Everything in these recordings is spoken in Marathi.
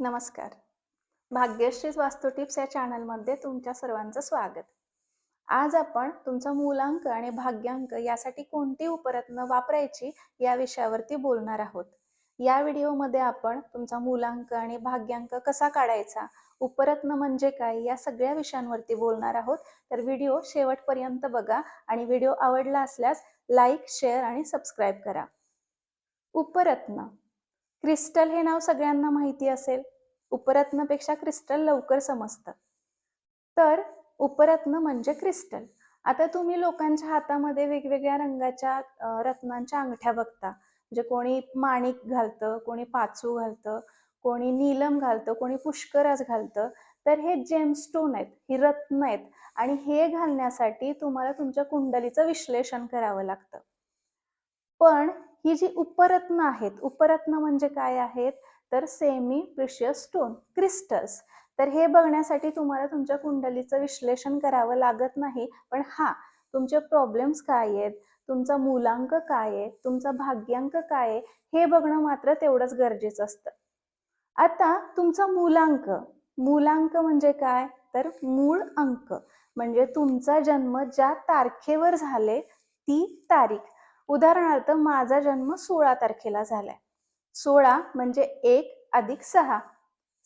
नमस्कार. भाग्यश्री वास्तू टिप्स या चॅनलमध्ये तुमच्या सर्वांचं स्वागत. आज आपण तुमचा मूलांक आणि भाग्यांक यासाठी कोणती उपरत्न वापरायची या विषयावरती बोलणार आहोत. या व्हिडिओमध्ये आपण तुमचा मूलांक आणि भाग्यांक कसा काढायचा उपरत्न म्हणजे काय या सगळ्या विषयांवरती बोलणार आहोत. तर व्हिडिओ शेवटपर्यंत बघा आणि व्हिडिओ आवडला असल्यास लाईक शेअर आणि सबस्क्राईब करा. उपरत्न. क्रिस्टल हे नाव सगळ्यांना माहिती असेल. उपरत्नपेक्षा क्रिस्टल लवकर समजतं. तर उपरत्न म्हणजे क्रिस्टल. आता तुम्ही लोकांच्या हातामध्ये वेगवेगळ्या रंगाच्या रत्नांच्या अंगठ्या बघता. म्हणजे कोणी माणिक घालतं कोणी पाचू घालतं कोणी नीलम घालतं कोणी पुष्कराज घालतं. तर हे जेमस्टोन आहेत ही रत्न आहेत. आणि हे घालण्यासाठी तुम्हाला तुमच्या कुंडलीचं विश्लेषण करावं लागतं. पण ही जी उपरत्न आहेत उपरत्न म्हणजे काय आहेत? तर सेमी प्रिशियस स्टोन क्रिस्टल्स तर हे बघण्यासाठी तुम्हाला तुमच्या कुंडलीचं विश्लेषण करावं लागत नाही पण हा तुमचे प्रॉब्लेम्स काय आहेत? तुमचा मूलांक काय आहे? तुमचा भाग्यांक काय आहे? हे बघणं मात्र तेवढंच गरजेचं असतं. आता तुमचा मूलांक. मूलांक म्हणजे काय? तर मूळ अंक. म्हणजे तुमचा जन्म ज्या तारखेवर झाले ती तारीख. उदाहरणार्थ माझा जन्म सोळा तारखेला झालाय. सोळा म्हणजे एक अधिक सहा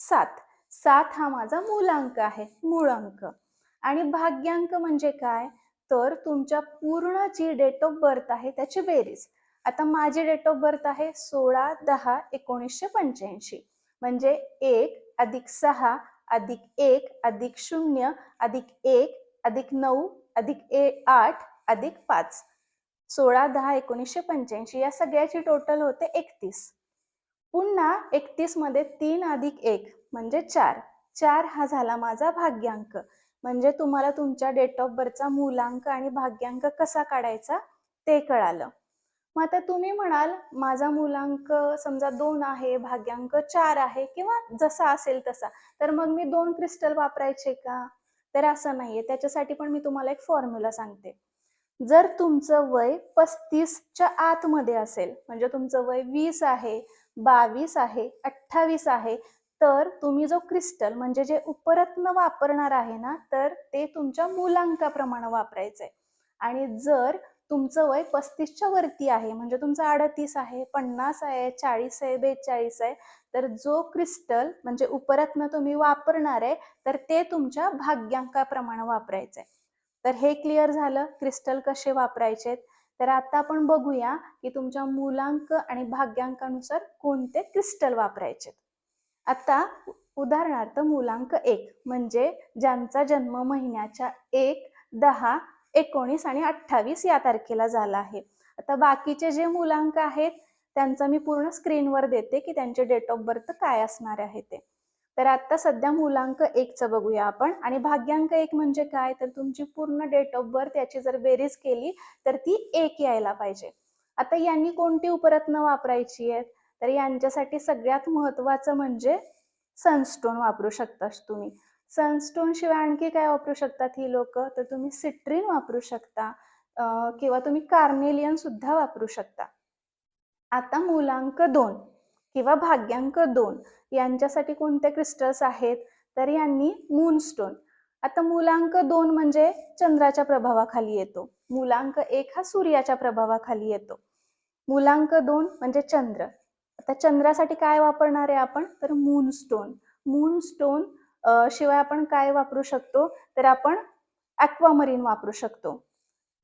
सात. सात हा माझा मूलांक आहे मूळ अंक आणि भाग्यांक म्हणजे काय? तर तुमच्या पूर्ण जी डेट ऑफ बर्थ आहे त्याची बेरीज. आता माझी डेट ऑफ बर्थ आहे सोळा दहा एकोणीसशे पंच्याऐंशी. म्हणजे एक अधिक सहा अधिक एक अधिक शून्य अधिक एक अधिक नऊ अधिक ए आठ अधिक पाच. सोळा दहा एकोणीसशे पंच्याऐंशी या सगळ्याची टोटल होते एकतीस. पुन्हा एकतीसमध्ये तीन अधिक एक म्हणजे चार. चार हा झाला माझा भाग्यांक. म्हणजे तुम्हाला तुमच्या डेट ऑफ बर्थचा मूलांक आणि भाग्यांक कसा काढायचा ते कळालं. मग आता तुम्ही म्हणाल माझा मूलांक समजा दोन आहे भाग्यांक चार आहे किंवा जसा असेल तसा. तर मग मी दोन क्रिस्टल वापरायचे का? तर असं नाहीये. त्याच्यासाठी पण मी तुम्हाला एक फॉर्म्युला सांगते. जर तुमचं वय पस्तीसच्या आतमध्ये असेल म्हणजे तुमचं वय वीस आहे बावीस आहे अठ्ठावीस आहे तर तुम्ही जो क्रिस्टल म्हणजे जे उपरत्न वापरणार आहे ना तर ते तुमच्या मूलांकाप्रमाणे वापरायचंय. आणि जर तुमचं वय पस्तीसच्या वरती आहे म्हणजे तुमचं अडतीस आहे पन्नास आहे चाळीस आहे बेचाळीस आहे तर जो क्रिस्टल म्हणजे उपरत्न तुम्ही वापरणार आहे तर ते तुमच्या भाग्यांकाप्रमाणे वापरायचंय. तर हे क्लिअर झालं. क्रिस्टल कसे वापरायचे तर आता आपण बघूया की तुमच्या मूलांक आणि भाग्यांकानुसार कोणते क्रिस्टल वापरायचे आता उदाहरणार्थ मूलांक एक म्हणजे ज्यांचा जन्म महिन्याच्या एक दहा एकोणीस आणि अठ्ठावीस या तारखेला झाला आहे. आता बाकीचे जे मूलांक आहेत त्यांचा मी पूर्ण स्क्रीनवर देते की त्यांचे डेट ऑफ बर्थ काय असणार आहे ते. तर आता सध्या मूलांक एकचं बघूया आपण. आणि भाग्यांक एक म्हणजे काय? तर तुमची पूर्ण डेट ऑफ बर्थ याची जर बेरीज केली तर ती एक यायला पाहिजे. आता यांनी कोणती उपरत्न वापरायची आहेत? तर यांच्यासाठी सगळ्यात महत्वाचं म्हणजे सनस्टोन वापरू शकता तुम्ही. सनस्टोन शिवाय आणखी काय वापरू शकतात ही लोक? तर तुम्ही सिट्रीन वापरू शकता. किंवा तुम्ही कार्नेलियन सुद्धा वापरू शकता. आता मूलांक दोन. किंवा भाग्यांक दोन यांच्यासाठी कोणते क्रिस्टल्स आहेत? तर यांनी मूनस्टोन आता मूलांक दोन म्हणजे चंद्राच्या प्रभावाखाली येतो. मूलांक एक हा सूर्याच्या प्रभावाखाली येतो. मूलांक दोन म्हणजे चंद्र. आता चंद्रासाठी काय वापरणार आहे आपण? तर मूनस्टोन मूनस्टोन शिवाय आपण काय वापरू शकतो? तर आपण ॲक्वामरीन वापरू शकतो.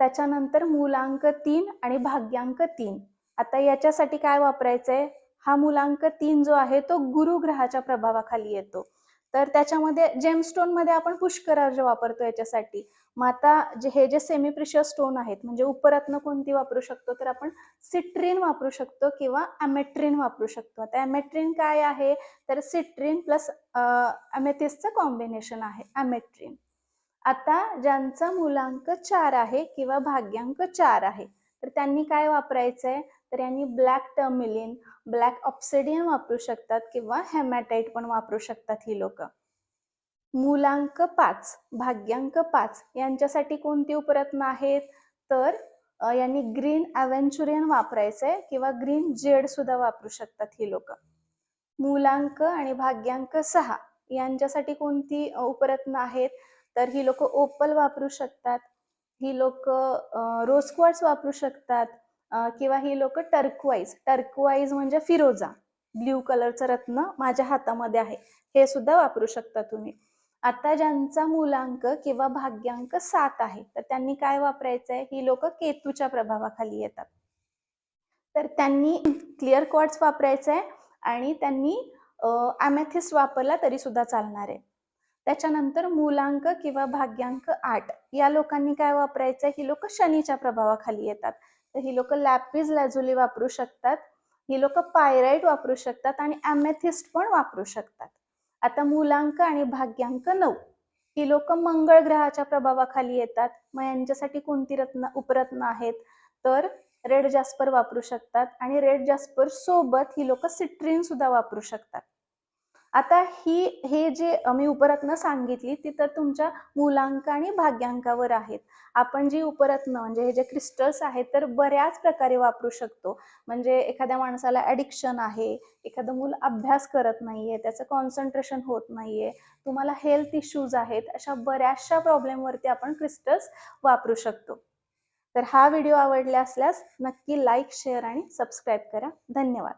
त्याच्यानंतर मूलांक तीन आणि भाग्यांक तीन. आता याच्यासाठी काय वापरायचंय? हा मूलांक तीन जो आहे तो गुरु ग्रहाच्या प्रभावाखाली येतो. तर त्याच्यामध्ये जेमस्टोनमध्ये आपण पुष्करार्ज वापरतो याच्यासाठी मग आता जे हे जे सेमी प्रिशियस स्टोन आहेत म्हणजे उपरत्न कोणती वापरू शकतो? तर आपण सिट्रीन वापरू शकतो किंवा अमेट्रिन वापरू शकतो. आता अमेट्रिन काय आहे? तर सिट्रीन प्लस अमेथिसचं कॉम्बिनेशन आहे अमेट्रिन आता ज्यांचा मूलांक चार आहे किंवा भाग्यांक चार आहे तर त्यांनी काय वापरायचं आहे तर यांनी ब्लॅक टर्मिलिन ब्लॅक ऑप्सिडियन वापरू शकतात किंवा हेमॅटाईट पण वापरू शकतात ही लोक. मूलांक पाच भाग्यांक पाच यांच्यासाठी कोणती उपरत्न आहेत? तर यांनी ग्रीन अव्हेंचुरियन वापरायचंय किंवा ग्रीन जेड सुद्धा वापरू शकतात ही लोक. मूलांक आणि भाग्यांक सहा यांच्यासाठी कोणती उपरत्न आहेत? तर ही लोक ओपल वापरू शकतात. ही लोक रोज क्वार्ट्स वापरू शकतात. किंवा ही लोक टर्कवाईज टर्कवाईज म्हणजे फिरोजा. ब्ल्यू कलरचं रत्न माझ्या हातामध्ये आहे. हे सुद्धा वापरू शकता तुम्ही. आता ज्यांचा मूलांक किंवा भाग्यांक सात आहे तर त्यांनी काय वापरायचं आहे ही लोक केतूच्या प्रभावाखाली येतात. तर त्यांनी क्लिअर क्वार्ट्स वापरायचं आहे आणि त्यांनी ॲमॅथिस्ट वापरला तरी सुद्धा चालणार आहे. त्याच्यानंतर मूलांक किंवा भाग्यांक आठ. या लोकांनी काय वापरायचं ही लोक शनीच्या प्रभावाखाली येतात. तर ही लोक लॅपिज लॅझुली वापरू शकतात. ही लोक पायराईट वापरू शकतात आणि ॲमेथिस्ट पण वापरू शकतात. आता मूलांक आणि भाग्यांक नऊ. ही लोक मंगळ ग्रहाच्या प्रभावाखाली येतात. मग यांच्यासाठी कोणती रत्न उपरत्न आहेत? तर रेड जास्पर वापरू शकतात. आणि रेड जास्पर सोबत ही लोक सिट्रीन सुद्धा वापरू शकतात. आता ही हे जे मी उपरत्न सांगितली ती तर तुमच्या मूलांक आणि भाग्यांकावर आहेत. आपण जी उपरत्न म्हणजे हे जे क्रिस्टल्स आहेत तर बऱ्याच प्रकारे वापरू शकतो. म्हणजे एखाद्या माणसाला ॲडिक्शन आहे एखादं मूल अभ्यास करत नाहीये त्याचं कॉन्सन्ट्रेशन होत नाहीये तुम्हाला हेल्थ इश्यूज आहेत अशा बऱ्याचशा प्रॉब्लेमवरती आपण क्रिस्टल्स वापरू शकतो. तर हा व्हिडिओ आवडला असल्यास नक्की लाईक शेअर आणि सबस्क्राईब करा. धन्यवाद.